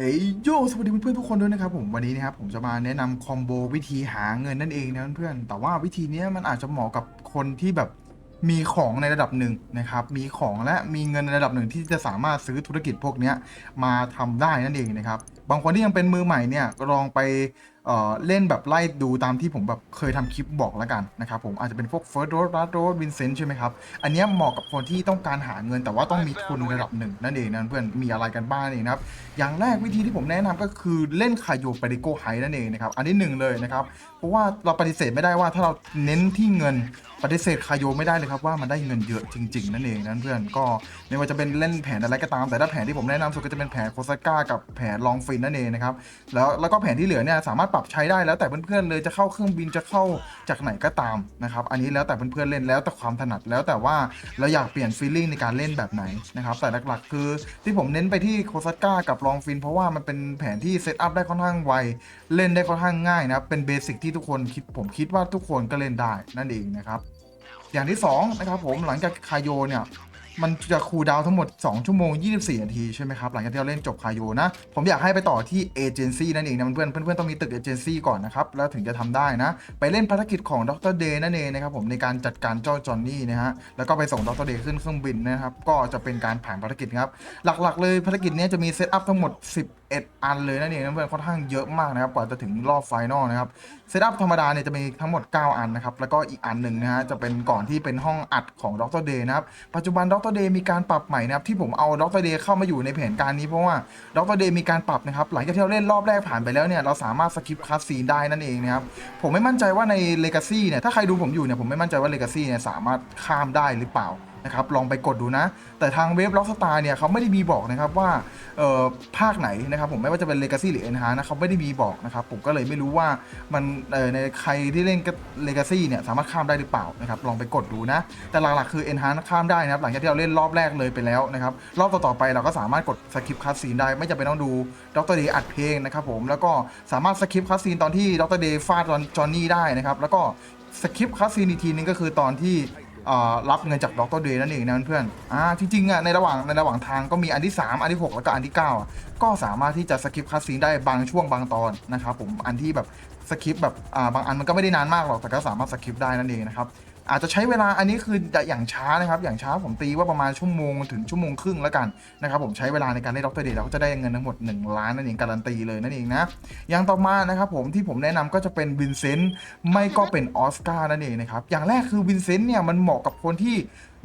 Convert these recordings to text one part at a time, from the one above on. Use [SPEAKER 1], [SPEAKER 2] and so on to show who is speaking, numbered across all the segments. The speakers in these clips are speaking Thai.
[SPEAKER 1] เอ้ยโยสวัสดีเพื่อนๆทุกคนด้วยนะครับผมวันนี้นะครับผมจะมาแนะนำคอมโบวิธีหาเงินนั่นเองนะเพื่อนๆแต่ว่าวิธีนี้มันอาจจะเหมาะกับคนที่แบบมีของในระดับหนึ่งนะครับมีของและมีเงินในระดับหนึ่งที่จะสามารถซื้อธุรกิจพวกนี้มาทำได้นั่นเองนะครับบางคนที่ยังเป็นมือใหม่เนี่ยลองไป เล่นแบบไล่ดูตามที่ผมแบบเคยทำคลิปบอกแล้วกันนะครับผมอาจจะเป็นพวก First Road Last Road Vincent ใช่ไหมครับ อันนี้เหมาะกับคนที่ต้องการหาเงินแต่ว่าต้องมีทุนระดับหนึ่งนั่นเองนะเพื่อนมีอะไรกันบ้างนั่นเองนะครับ อย่างแรกวิธีที่ผมแนะนำก็คือเล่นคาโยปาริโกไฮนั่นเองนะครับ อันที่หนึ่งเลยนะครับ เพราะว่าเราปฏิเสธไม่ได้ว่าถ้าเราเน้นที่เงินปฏิเสธคาโยไม่ได้เลยครับว่ามันได้เงินเยอะจริง ๆ นั่นเองนะเพื่อนก็ไม่ว่าจะเป็นเล่นแผนอะไรก็ตาม แต่ถ้าแผนที่ผมแนะนำสุดก็จะเป็นแผนโคซาก้ากับแผนลองฟินนั่นเองนะครับแล้วแล้วก็แผนที่เหลือเนี่ยสามารถปรับใช้ได้แล้วแต่เพื่อนๆเลยจะเข้าเครื่องบินจะเข้าจากไหนก็ตามนะครับอันนี้แล้วแต่เพื่อนๆเล่นแล้วแต่ความถนัดแล้วแต่ว่าเราอยากเปลี่ยนฟีลลิ่งในการเล่นแบบไหนนะครับแต่หลักๆ คือที่ผมเน้นไปที่โคซาก้ากับลองฟิน เพราะว่ามันเป็นแผนที่เซตอัพได้ค่อนข้างไวเล่นได้ค่อนข้างง่ายนะครับเป็นเบสิกที่ทุกคนคิดผมคิดว่าทุกคนก็เล่นได้นั่นเองนะครับอย่างที่2นะครับผมหลังจากคาโยเนี่ย มันจะคูลดาวทั้งหมด 2 ชั่วโมง 24 นาที ใช่ไหมครับ หลังจากที่เราเล่นจบคาโยนะ ผมอยากให้ไปต่อที่เอเจนซี่นั่นเองนะเพื่อนเพื่อนๆต้องมีตึกเอเจนซี่ก่อนนะครับ แล้วถึงจะทำได้นะ ไปเล่นภารกิจของดรเดย์นั่นเองนะครับผมในการจัดการเจ้าจอห์นนี่นะฮะแล้วก็ไปส่งดรเดย์ขึ้นเครื่องบินนะครับก็จะเป็นการผ่านภารกิจครับหลักๆ เลยภารกิจนี้จะมีเซตอัพทั้งหมด 11 อันเลยนั่นเองนะเพื่อนค่อนข้างเยอะมากนะครับกว่าจะถึงรอบไฟนอลนะครับ เซตอัพธรรมดาเนี่ยจะมีทั้งหมด 9 อันนะครับ แล้วก็อีกอันหนึ่งนะฮะจะเป็นก่อนที่เป็นห้องอัดของดรเดย์นะครับ ปัจจุบันดรเดย์มีการปรับใหม่นะครับ ที่ผมเอาดรเดย์เข้ามาอยู่ในแผนการนี้เพราะว่าดรเดย์มีการปรับนะครับ หลังจากที่เราเล่นรอบแรกผ่านไปแล้วเนี่ยเราสามารถสกิปคัสซีนได้นั่นเองนะครับ ผมไม่มั่นใจว่าในเลกาซี่เนี่ยถ้าใครดูผมอยู่เนี่ยผมไม่มั่นใจว่าเลกาซี่เนี่ยสามารถข้ามได้หรือเปล่า นะครับลองไปกดดูนะ แต่ทางเว็บล็อกสตาร์เนี่ยเขาไม่ได้มีบอกนะครับว่าภาคไหนนะครับผมไม่ว่าจะเป็นเลกาซี่หรือเอ็นฮานะเขาไม่ได้มีบอกนะครับผมก็เลยไม่รู้ว่ามันในใครที่เล่นเลกาซี่เนี่ยสามารถข้ามได้หรือเปล่านะครับลองไปกดดูนะ แต่หลักๆคือเอ็นฮาข้ามได้นะครับหลังจากที่เราเล่นรอบแรกเลยไปแล้วนะครับรอบต่อๆไปเราก็สามารถกดสกิปต์คัสซีนได้ ไม่จำเป็นต้องดูดรเดย์อัดเพลงนะครับผมแล้วก็สามารถสกิปต์คัสซีนตอนที่ดรเดย์ฟาดจอห์นนี่ได้นะครับแล้วก็สกิปต์คัสซีนอีกทีนึงก็คือตอนที่ รับเงินจากดรเดย์นั่นเองนะเพื่อนๆอ่าจริงๆอะในระหว่างในระหว่างทางก็มีอันที่ 3 อันที่ 6 แล้วก็อันที่ 9 อะ ก็สามารถที่จะสกิปคัสซีนได้บางช่วงบางตอนนะครับผมอันที่แบบสกิปแบบอ่าบางอันมันก็ไม่ได้นานมากหรอกแต่ก็สามารถสกิปได้นั่นเองนะครับ อาจจะใช้เวลาอันนี้คืออย่างช้านะครับอย่างช้าผมตีว่าประมาณชั่วโมงถึงชั่วโมงครึ่งแล้วกันนะครับผมใช้เวลาในการเล่นดรเดย์เดดเราก็จะได้เงินทั้งหมด 1 ล้านนั่นเองการันตีเลยนั่นเองนะอย่างต่อมานะครับผมที่ผมแนะนำก็จะเป็นวินเซนต์ไม่ก็เป็นออสการ์นั่นเองนะครับอย่างแรกคือวินเซนต์เนี่ยมันเหมาะกับคนที่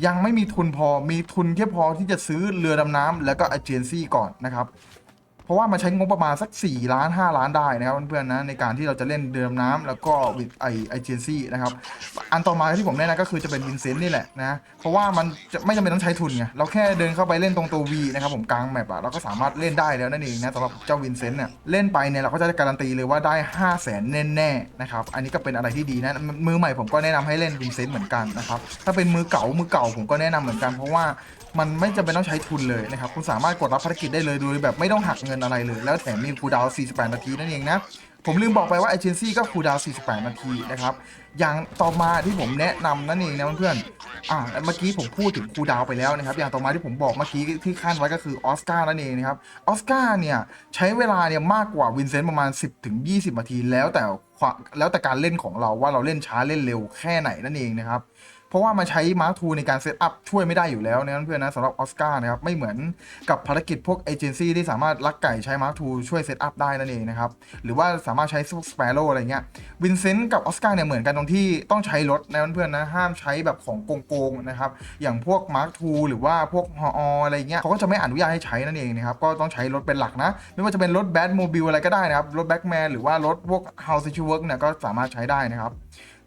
[SPEAKER 1] ยังไม่มีทุนพอมีทุนแค่พอที่จะซื้อเรือดำน้ำแล้วก็เอเจนซี่ก่อนนะครับ เพราะว่ามันใช้งบประมาณสัก 4 ล้าน 5 ล้านได้นะครับเพื่อนๆนะในการที่เราจะเล่นเรือดำน้ำแล้วก็วิดไอไอเจนซี่นะครับอันต่อมาที่ผมแนะนำก็คือจะเป็นวินเซนต์นี่แหละนะเพราะว่ามันจะไม่จำเป็นต้องใช้ทุนไงเราแค่เดินเข้าไปเล่นตรงตัว V นะครับผมกลางแมปอะเราก็สามารถเล่นได้แล้วนั่นเองนะสำหรับเจ้าวินเซนต์เนี่ยเล่นไปเนี่ยเราก็จะได้การันตีเลยว่าได้ 5 0 0แสนแน่ๆนะครับอันนี้ก็เป็นอะไรที่ดีนะมือใหม่ผมก็แนะนำให้เล่นวินเซนต์เหมือนกันนะครับถ้าเป็นมือเก่ามือเก่าผมก็แนะนำเหมือนกันเพราะว่า มันไม่จำเป็นต้องใช้ทุนเลยนะครับ คุณสามารถกดรับภารกิจได้เลยโดยแบบไม่ต้องหักเงินอะไรเลย แล้วแถมมีคูดาว 48 นาทีนั่นเองนะ ผมลืมบอกไปว่าเอเจนซี่ก็คูดาว 48 นาทีนะครับ อย่างต่อมาที่ผมแนะนำนั่นเองนะเพื่อนๆอ่าเมื่อกี้ผมพูดถึงคูดาวไปแล้วนะครับ อย่างต่อมาที่ผมบอกเมื่อกี้ที่ขั้นไว้ก็คือออสการ์นั่นเองนะครับ ออสการ์เนี่ยใช้เวลาเนี่ยมากกว่าวินเซนต์ประมาณ 10ถึง20 นาที แล้วแต่แล้วแต่การเล่นของเราว่าเราเล่นช้าเล่นเร็วแค่ไหนนั่นเองนะครับ เพราะว่ามันใช้มาร์คทูในการเซตอัพช่วยไม่ได้อยู่แล้วนะเพื่อนนะสำหรับออสการ์นะครับไม่เหมือนกับภารกิจพวกเอเจนซี่ที่สามารถลักไก่ใช้มาร์คทูช่วยเซตอัพได้นั่นเองนะครับหรือว่าสามารถใช้สเปโร่อะไรเงี้ยวินเซนต์กับออสการ์เนี่ยเหมือนกันตรงที่ต้องใช้รถนะเพื่อนนะห้ามใช้แบบของโกงๆนะครับอย่างพวกมาร์คทูหรือว่าพวกฮออะไรเงี้ยเขาก็จะไม่อนุญาตให้ใช้นั่นเองนะครับก็ต้องใช้รถเป็นหลักนะ ไม่ว่าจะเป็นรถแบดโมบิลอะไรก็ได้นะครับรถแบ็กแมนหรือว่ารถพวกเฮาส์ชิวเวิร์กเนี่ยก็สามารถใช้ได้นะครับ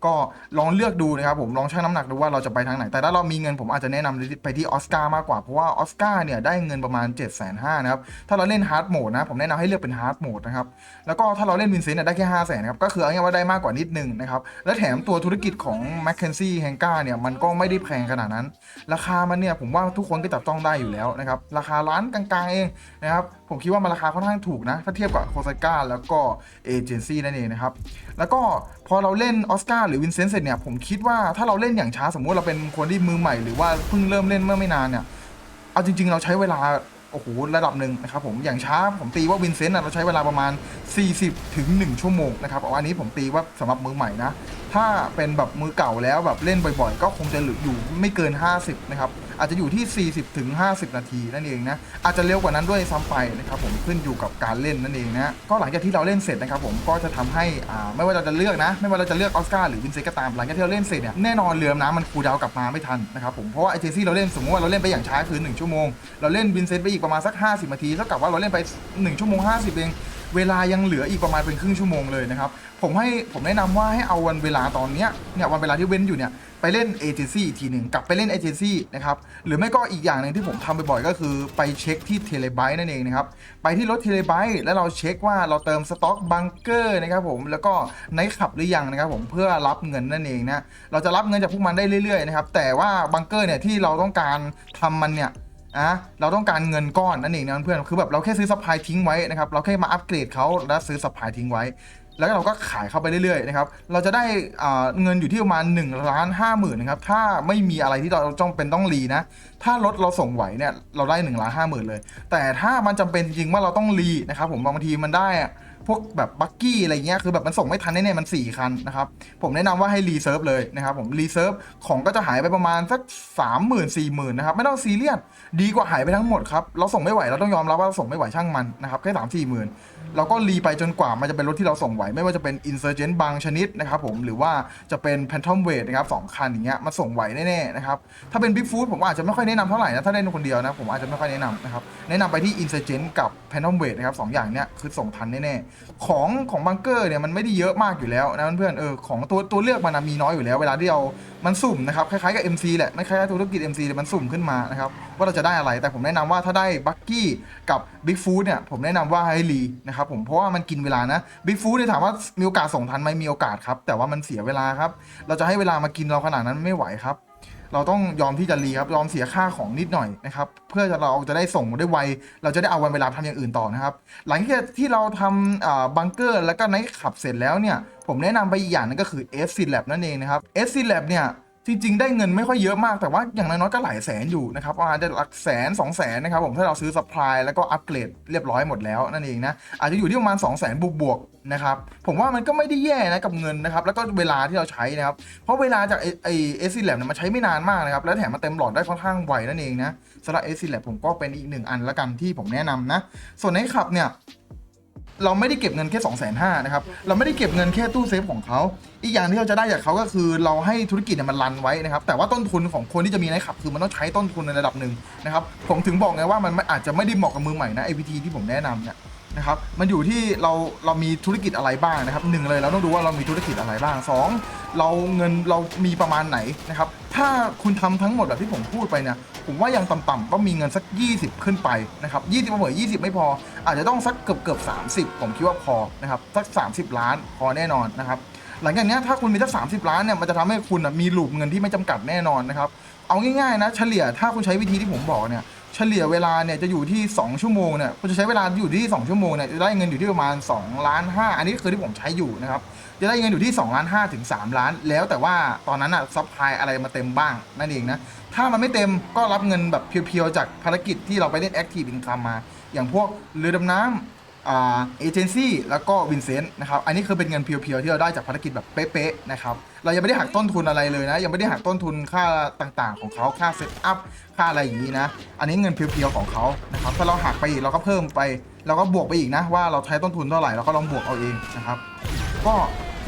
[SPEAKER 1] ก็ลองเลือกดูนะครับผมลองชั่งน้ำหนักดูว่าเราจะไปทางไหน แต่ถ้าเรามีเงินผมอาจจะแนะนำไปที่ออสการ์มากกว่า เพราะว่าออสการ์เนี่ยได้เงินประมาณ 7 5 0 0 0นะครับถ้าเราเล่นฮาร์ดโหมดนะผมแนะนำให้เลือกเป็นฮาร์ดโหมดนะครับแล้วก็ถ้าเราเล่นวินเซนต์เนี่ยได้แค่5 0 0 0 0 0ครับก็คือเอาง่ายว่าได้มากกว่านิดนึงนะครับและแถมตัวธุรกิจของ m c k เคนซี่แฮงก้าเนี่ยมันก็ไม่ได้แพงขนาดนั้น ราคามันเนี่ยผมว่าทุกคนก็จับต้องได้อยู่แล้วนะครับราคาร้านกลางๆเองนะครับ ผมคิดว่ามันราคาค่อนข้างถูกนะ ถ้าเทียบกับโคซาก้าแล้วก็เอเจนซี่นั่นเองนะครับ แล้วก็พอเราเล่นออสการ์หรือวินเซนต์เสร็จเนี่ย ผมคิดว่าถ้าเราเล่นอย่างช้าสมมุติเราเป็นคนที่มือใหม่หรือว่าเพิ่งเริ่มเล่นเมื่อไม่นานเนี่ย เอาจริง ๆ เราใช้เวลาโอ้โหระดับหนึ่งนะครับผมอย่างช้าผมตีว่าวินเซนต์เราใช้เวลาประมาณ 40ถึง1ชั่วโมงนะครับอันนี้ผมตีว่าสำหรับมือใหม่นะ ถ้าเป็นแบบมือเก่าแล้วแบบเล่นบ่อยๆ ก็คงจะเหลืออยู่ไม่เกิน 50นะครับ อาจจะอยู่ที่ 40ถึง50 นาทีนั่นเองนะอาจจะเร็วกว่านั้นด้วยซ้ำไปนะครับผมขึ้นอยู่กับการเล่นนั่นเองนะก็หลังจากที่เราเล่นเสร็จนะครับผมก็จะทำให้อ่าไม่ว่าเราจะเลือกนะ ไม่ว่าเราจะเลือกออสการ์หรือวินเซนต์ก็ตามหลังจากที่เราเล่นเสร็จเนี่ยแน่นอนเรือน้ำมันคูดาวกลับมาไม่ทันนะครับผมเพราะว่าไอเจซี่เราเล่นสมมติว่าเราเล่นไปอย่างช้าคือ1ชั่วโมงเราเล่นวินเซนต์ไปอีกประมาณสัก 50นาทีเท่ากับว่าเราเล่นไป1ชั่วโมง50เองเวลายังเหลืออีกประมาณเป็นครึ่งชั่วโมงเลยนะครับผมให้ผมแนะนำว่าให้เอาวันเวลาตอนเนี้ยเนี่ยวันเวลาที่เว้นอยู่เนี่ย ไปเล่นเอเจนซี่อีกทีหนึ่งกลับไปเล่นเอเจนซี่นะครับหรือไม่ก็อีกอย่างหนึ่งที่ผมทำบ่อยๆก็คือไปเช็คที่เทเลไบต์นั่นเองนะครับไปที่รถเทเลไบต์แล้วเราเช็คว่าเราเติมสต็อกบังเกอร์นะครับผมแล้วก็ไนท์ขับหรือยังนะครับผมเพื่อรับเงินนั่นเองนะเราจะรับเงินจากพวกมันได้เรื่อยๆนะครับแต่ว่าบังเกอร์เนี่ยที่เราต้องการทำมันเนี่ยอะเราต้องการเงินก้อนนั่นเองนะเพื่อนคือแบบเราแค่ซื้อซัพพลายทิ้งไว้นะครับเราแค่มาอัปเกรดเขาแล้วซื้อซัพพลายทิ้งไว้ แล้วเราก็ขายเข้าไปเรื่อยๆนะครับ เราจะได้เงินอยู่ที่ประมาณ1ล้านห้าหมื่นนะครับ ถ้าไม่มีอะไรที่เราจำเป็นต้องรีนะ ถ้ารถเราส่งไหวเนี่ยเราได้1ล้านห้าหมื่นเลย แต่ถ้ามันจำเป็นจริงว่าเราต้องรีนะครับผมบางทีมันได้อะพวกแบบบักกี้อะไรเงี้ยคือแบบมันส่งไม่ทันแน่ๆมัน 4 คันนะครับ ผมแนะนำว่าให้รีเซิร์ฟเลยนะครับผมรีเซิร์ฟของก็จะหายไปประมาณสัก3 0 0 0 0 4 0 0 0นะครับไม่ต้องซีเรียสดีกว่าหายไปทั้งหมดครับ เราส่งไม่ไหวเราต้องยอมรับว่าเราส่งไม่ไหวช่างมันนะครับแค่สามสี่หมื่น เราก็รีไปจนกว่ามันจะเป็นรถที่เราส่งไหว ไม่ว่าจะเป็น Insurgent บางชนิดนะครับผมหรือว่าจะเป็น Phantom Weight นะครับสองคันอย่างเงี้ยมันส่งไหวแน่ๆนะครับถ้าเป็น Big Food ผมอาจจะไม่ค่อยแนะนำเท่าไหร่นะถ้าเล่นคนเดียวนะผมอาจจะไม่ค่อยแนะนำนะครับแนะนำไปที่ Insurgent กับ Phantom Weight นะครับสองอย่างเนี้ยคือส่งทันแน่ๆของของบังเกอร์เนี่ยมันไม่ได้เยอะมากอยู่แล้วนะเพื่อนๆเออของตัวตัวเลือกมันมีน้อยอยู่แล้ว เวลาที่เรามันสุ่มนะครับคล้ายๆกับ MC แหละไม่คล้ายๆธุรกิจ MC แต่มันสุ่มขึ้นมานะครับว่าเราจะได้อะไร แต่ผมแนะนำว่าถ้าได้บักกี้กับ Big Food เนี่ยผมแนะนำว่าให้รีนะครับผมเพราะว่ามันกินเวลานะ Big Food เนี่ยถามว่ามีโอกาสส่งทันไหมมีโอกาสครับแต่ว่ามันเสียเวลาครับเราจะให้เวลามากินเราขนาดนั้นไม่ไหวครับ เราต้องยอมที่จะรีครับยอมเสียค่าของนิดหน่อยนะครับเพื่อจะเราจะได้ส่งได้ไว เราจะได้เอาวันเวลาไปทำอย่างอื่นต่อนะครับ หลังจากที่เราทำบังเกอร์แล้วก็ไนท์ขับเสร็จแล้วเนี่ยผมแนะนำไปอีกอย่างนึงก็คือ S C Lab นั่นเองนะครับ S C Lab เนี่ย จริงๆ ได้เงินไม่ค่อยเยอะมากแต่ว่าอย่างน้อยๆก็หลายแสนอยู่นะครับอาจจะหลักแสน2แสนนะครับผมถ้าเราซื้อซัพพลายแล้วก็อัปเกรดเรียบร้อยหมดแล้วนั่นเองนะอาจจะอยู่ที่ประมาณ 2 0 0แสนบวกๆนะครับผมว่ามันก็ไม่ได้แย่นะกับเงินนะครับแล้วก็เวลาที่เราใช้นะครับเพราะเวลาจากไอไอเอซีแลบเนี่ยมันใช้ไม่นานมากนะครับแล้วแถมมาเต็มหลอดได้ค่อนข้างไวนั่นเองนะสำหรับเอซีแลบผมก็เป็นอีกหนึ่งอันละกันที่ผมแนะนำนะส่วนในขับเนี่ย เราไม่ได้เก็บเงินแค่2องแสนห้านะครับ เราไม่ได้เก็บเงินแค่ตู้เซฟของเขา อีกอย่างที่เราจะได้จากเขาก็คือเราให้ธุรกิจเนี่ยมันรันไว้นะครับ แต่ว่าต้นทุนของคนที่จะมีในขับคือมันต้องใช้ต้นทุนในระดับหนึ่งนะครับ ผมถึงบอกไงว่ามันอาจจะไม่ได้เหมาะกับมือใหม่นะไอพีที่ผมแนะนำเนี่ย นะครับมันอยู่ที่เราเรามีธุรกิจอะไรบ้างนะครับหนึ่งเลยเราต้องดูว่าเรามีธุรกิจอะไรบ้างสองเราเงินเรามีประมาณไหนนะครับถ้าคุณทำทั้งหมดแบบที่ผมพูดไปเนี่ยผมว่ายังต่ำๆก็มีเงินสัก 20 ขึ้นไปนะครับ20มาเหมือน20ไม่พอ อาจจะต้องสักเกือบเกือบ30ผมคิดว่าพอนะครับสัก 30 ล้านพอแน่นอนนะครับหลังจากนี้ถ้าคุณมีสัก30ล้านเนี่ยมันจะทำให้คุณมีหลูปเงินที่ไม่จำกัดแน่นอนนะครับเอาง่ายๆนะเฉลี่ยถ้าคุณใช้วิธีที่ผมบอกเนี่ย เฉลี่ยเวลาเนี่ยจะอยู่ที่ 2 ชั่วโมงเนี่ยคุณจะใช้เวลาอยู่ที่ 2 ชั่วโมงเนี่ยจะได้เงินอยู่ที่ประมาณ2ล้าน5อันนี้คือที่ผมใช้อยู่นะครับจะได้เงินอยู่ที่2ล้าน5ถึง3ล้าน แล้วแต่ว่าตอนนั้นอะซัพพลายอะไรมาเต็มบ้างนั่นเองนะถ้ามันไม่เต็มก็รับเงินแบบเพียวๆจากภารกิจที่เราไปเล่นแอคทีฟอินคัมมา อย่างพวกเรือดำน้ำ เอเจนซี่แล้วก็วินเซนต์นะครับ อันนี้คือเป็นเงินเพียวๆ ที่เราได้จากภารกิจแบบเป๊ะๆ นะครับ เรายังไม่ได้หักต้นทุนอะไรเลยนะ ยังไม่ได้หักต้นทุนค่าต่างๆ ของเขาค่าเซตอัพ ค่าอะไรอย่างนี้นะ อันนี้เงินเพียวๆ ของเขานะครับ ถ้าเราหักไปอีกเราก็เพิ่มไป เราก็บวกไปอีกนะว่าเราใช้ต้นทุนเท่าไหร่ เราก็ลองบวกเอาเองนะครับ ก็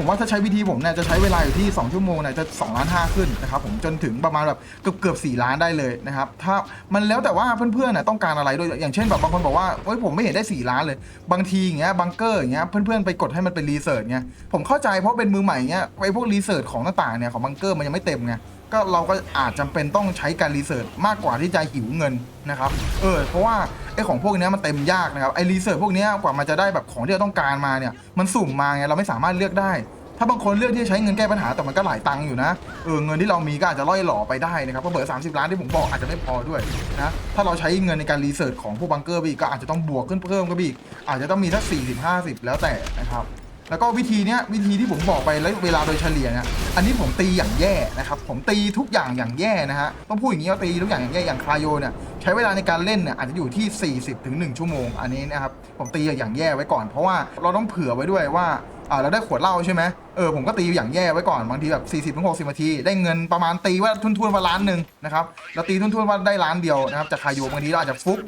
[SPEAKER 1] ผมว่าถ้าใช้วิธีผมเนี่ยจะใช้เวลาอยู่ที่ 2 ชั่วโมงเนี่ยจะ2ล้าน5ขึ้นนะครับผมจนถึงประมาณแบบเกือบเกือบ4ล้านได้เลยนะครับถ้ามันแล้วแต่ว่าเพื่อนๆน่ะต้องการอะไรด้วยอย่างเช่นแบบบางคนบอกว่าเฮ้ยผมไม่เห็นได้ 4 ล้านเลย บางทีอย่างเงี้ยบังเกอร์อย่างเงี้ยเพื่อนๆไปกดให้มันเป็นรีเสิร์ชเงี้ยผมเข้าใจเพราะเป็นมือใหม่เงี้ยไอ้พวกรีเสิร์ชของต่างๆเนี่ยของบังเกอร์มันยังไม่เต็มไง ก็เราก็อาจจำเป็นต้องใช้การรีเสิร์ชมากกว่าที่จะหิวเงินนะครับเออเพราะว่าไอ้ของพวกนี้มันเต็มยากนะครับไอ้รีเสิร์ชพวกนี้กว่ามันจะได้แบบของที่เราต้องการมาเนี่ยมันสุ่มมาไงเราไม่สามารถเลือกได้ ถ้าบางคนเลือกที่จะใช้เงินแก้ปัญหาแต่มันก็หลายตังค์อยู่นะเออเงินที่เรามีก็อาจจะล่อยหล่อไปได้นะครับเพราะเบอร์30ล้านที่ผมบอกอาจจะไม่พอด้วยนะถ้าเราใช้เงินในการรีเสิร์ชของพวกบังเกอร์ไปอีกก็อาจจะต้องบวกขึ้นเพิ่มก็ไปอีกอาจจะต้องมีสัก40 50แล้วแต่นะครับ แล้วก็วิธีเนี้ยวิธีที่ผมบอกไปแล้วเวลาโดยเฉลี่ยเนี่ยอันนี้ผมตีอย่างแย่นะครับผมตีทุกอย่างอย่างแย่นะฮะต้องพูดอย่างนี้ว่าตีทุกอย่างอย่างแย่อย่างคาโยเนี่ยใช้เวลาในการเล่นเนี่ยอาจจะอยู่ที่ 40ถึง1ชั่วโมง อันนี้นะครับผมตีอย่างแย่ไว้ก่อนเพราะว่าเราต้องเผื่อไว้ด้วยว่า อ่าเราได้ขวดเหล้าใช่ไหมเออผมก็ตีอย่างแย่ไว้ก่อนบางทีแบบ 40ถึง60นาที ได้เงินประมาณตีว่าทุนๆมาล้านหนึ่งนะครับเราตีทุนๆว่าได้ล้านเดียวนะครับจากคาโยบางทีเราอาจจะฟุก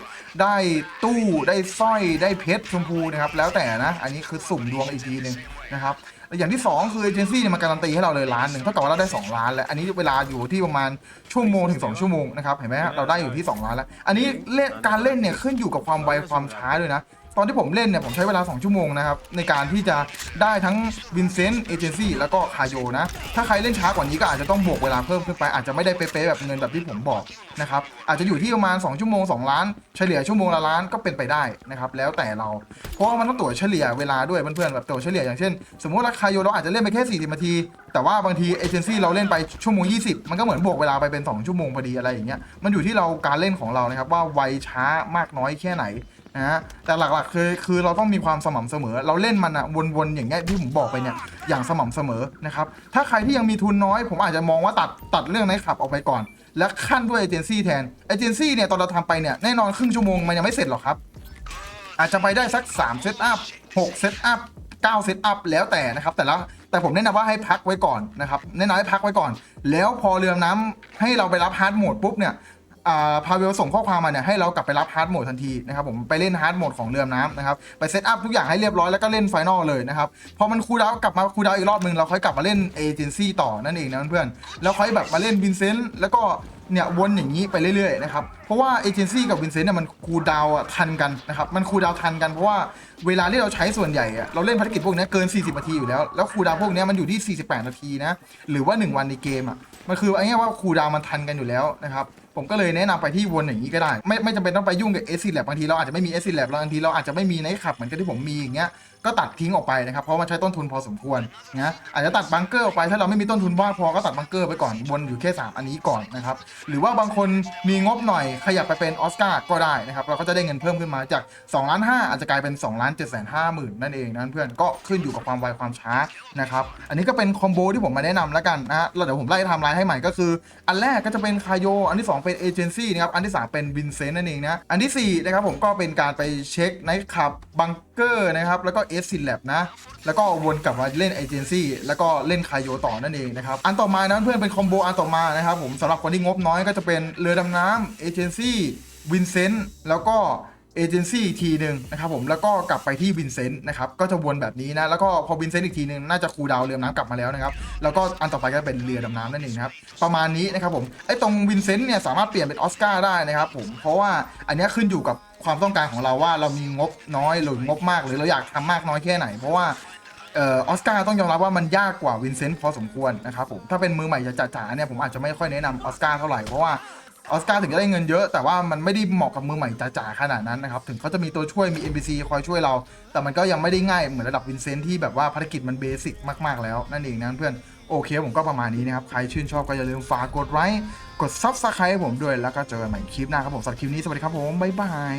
[SPEAKER 1] ได้ตู้ได้สร้อยได้เพชรชมพูนะครับแล้วแต่นะอันนี้คือสุ่มดวงอีกทีหนึ่งนะครับแล้วอย่างที่สองคือเอเจนซี่เนี่ยมันการันตีให้เราเลยล้านหนึ่งเท่ากับว่าเราได้ 2 ล้านแล้ว อันนี้เวลาอยู่ที่ประมาณชั่วโมงถึง 2 ชั่วโมงนะครับเห็นไหมเราได้อยู่ที่ 2 ล้านแล้ว อันนี้เล่นการเล่นเนี่ยขึ้นอยู่กับความไวความช้าด้วยนะ ตอนที่ผมเล่นเนี่ยผมใช้เวลา 2 ชั่วโมงนะครับ ในการที่จะได้ทั้งวินเซนต์เอเจนซี่แล้วก็คาโยนะ ถ้าใครเล่นช้ากว่านี้ก็อาจจะต้องบวกเวลาเพิ่มขึ้นไป อาจจะไม่ได้เป๊ะๆแบบเงินแบบที่ผมบอกนะครับ อาจจะอยู่ที่ประมาณ 2 ชั่วโมง 2 ล้าน เฉลี่ยชั่วโมงละล้านก็เป็นไปได้นะครับ แล้วแต่เรา เพราะว่ามันต้องตรวจเฉลี่ยเวลาด้วยเพื่อนๆแบบตรวจเฉลี่ยอย่างเช่น สมมติว่าคาโยเราอาจจะเล่นไปแค่40นาที แต่ว่าบางทีเอเจนซี่เราเล่นไปชั่วโมง 20 มันก็เหมือนบวกเวลาไปเป็น 2 ชั่วโมงพอดีอะไรอย่างเงี้ย มันอยู่ที่เราการเล่นของเรานะครับว่าไวช้ามากน้อยแค่ไหน นะฮะแต่หลักๆคือคือเราต้องมีความสม่ำเสมอ เราเล่นมันอะวนๆอย่างเงี้ยที่ผมบอกไปเนี่ยอย่างสม่ำเสมอนะครับถ้าใครที่ยังมีทุนน้อย ผมอาจจะมองว่าตัดตัดเรื่องไนท์คลับออกไปก่อน แล้วขั้นด้วยเอเจนซี่แทนเอเจนซี่เนี่ยตอนเราทำไปเนี่ยแน่นอนครึ่งชั่วโมงมันยังไม่เสร็จหรอกครับ อาจจะไปได้สัก3เซตอัพ6เซตอัพ9เซตอัพแล้วแต่นะครับแต่ละแต่ผมแนะนำว่าให้พักไว้ก่อนนะครับแนะนำให้พักไว้ก่อน แล้วพอเรือน้ำให้เราไปรับฮาร์ดโหมดปุ๊บเนี่ย อ่าพาเวลส่งข้อความมาเนี่ยให้เรากลับไปรับฮาร์ดโหมดทันทีนะครับผมไปเล่นฮาร์ดโหมดของเรือน้ำนะครับไปเซตอัพทุกอย่างให้เรียบร้อยแล้วก็เล่นไฟนอลเลยนะครับพอมันคูดาวกลับมาคูดาวอีกรอบนึงเราค่อยกลับมาเล่นเอเจนซี่ต่อนั่นเองนะเพื่อนๆแล้วค่อยแบบมาเล่นวินเซนต์แล้วก็เนี่ยวนอย่างนี้ไปเรื่อยๆนะครับ ราะว่าเอเจนซี่กับวินเซนต์เนี่ยมันคูดาวอะทันกันนะครับ มันคูดาวทันกันเพราะว่าเวลาที่เราใช้ส่วนใหญ่อะเราเล่นภารกิจพวกนี้เกิน 40 นาทีอยู่แล้ว แล้วคูดาวพวกนี้มันอยู่ที่ 48 นาทีนะ หรือว่า 1 วันในเกมอะมันคือไอ้เงี้ยว่าคูดาวมันทันกันอยู่แล้วนะครับ ผมก็เลยแนะนำไปที่วนอย่างนี้ก็ได้ ไม่ไม่จำเป็นต้องไปยุ่งกับ s อ l a b บางทีเราอาจจะไม่มี s อ l a b บางทีเราอาจจะไม่มีในท์ขับเหมือนกับที่ผมมีอย่างเงี้ย ก็ตัดทิ้งออกไปนะครับ เพราะมันใช้ต้นทุนพอสมควรนะอาจจะตัดบังเกอร์ออกไปถ้าเราไม่มีต้นทุนมากพอก็ตัดบังเกอร์ไปก่อนวนอยู่แค่ 3 อันนี้ก่อนนะครับหรือว่าบางคนมีงบหน่อยขยับไปเป็นออสการ์ก็ได้นะครับ เราก็จะได้เงินเพิ่มขึ้นมาจาก2ล้าน5อาจจะกลายเป็น2ล้าน7 5 0 0 0 0นั่นเองนะเพื่อนก็ขึ้นอยู่กับความไวความช้านะครับอันนี้ก็เป็นคอมโบที่ผมมาแนะนำแล้วกันนะฮะแล้วเดี๋ยวผมไล่ไทำลายให้ใหม่ก็คือ อันแรกก็จะเป็นคาโยอันที่ 2 เป็นเอเจนซี่นะครับอันที่ 3 เป็นวินเซนต์นั่นเองนะอันทีสี่4นะครับผมก็เป็นการไปเช็คไนท์คลับบังเกอร์นะครับแล้วก็เอสซินแลบนะแล้วก็วนกลับมาเล่นเอเจนซี่แล้วก็เล่นคาโยต่อนั่นเองนะครับอันต่อมานะเพื่อนเป็นคอมโบอันต่อมานะครับผมสำหรับคนที่งบน้อยก็จะเป็นเรือดำน้ำเอเจนซี่วินเซนต์แล้วก็เอเจนซี่อีกทีหนึ่งนะครับผมแล้วก็กลับไปที่วินเซนต์นะครับก็จะวนแบบนี้นะแล้วก็พอวินเซนต์อีกทีหนึ่งน่าจะคูดาวเรือดำน้ำกลับมาแล้วนะครับแล้วก็อันต่อไปก็เป็นเรือดำน้ำนั่นเองครับประมาณนี้นะครับผมไอ้ตรงวินเซนต์เนี่ยสามารถเปลี่ยนเป็นออสการ์ได้นะครับผมเพราะว่าอันนี้ขึ้นอยู่กับความต้องการของเราว่าเรามีงบน้อยหรืองบมากหรือเราอยากทำมากน้อยแค่ไหน เพราะว่าออสการ์ต้องยอมรับว่ามันยากกว่าวินเซนต์พอสมควรนะครับผมถ้าเป็นมือใหม่จะจ๋าเนี่ยผมอาจจะไม่ค่อยแนะนำออสการ์เท่าไหร่เพราะว่า ออสการ์ถึงจะได้เงินเยอะ แต่ว่ามันไม่ได้เหมาะกับมือใหม่จ๋าๆขนาดนั้นนะครับ ถึงเขาจะมีตัวช่วยมี NPC คอยช่วยเรา แต่มันก็ยังไม่ได้ง่ายเหมือนระดับวินเซนต์ที่แบบว่าภารกิจมันเบสิกมากๆแล้ว นั่นเองนะเพื่อนโอเคผมก็ประมาณนี้นะครับ ใครชื่นชอบก็อย่าลืมฝากกดไลค์กดซับสไครต์ผมด้วยแล้วก็เจอกันใหม่คลิปหน้าครับผมสำหรับคลิปนี้สวัสดีครับผมบ๊ายบาย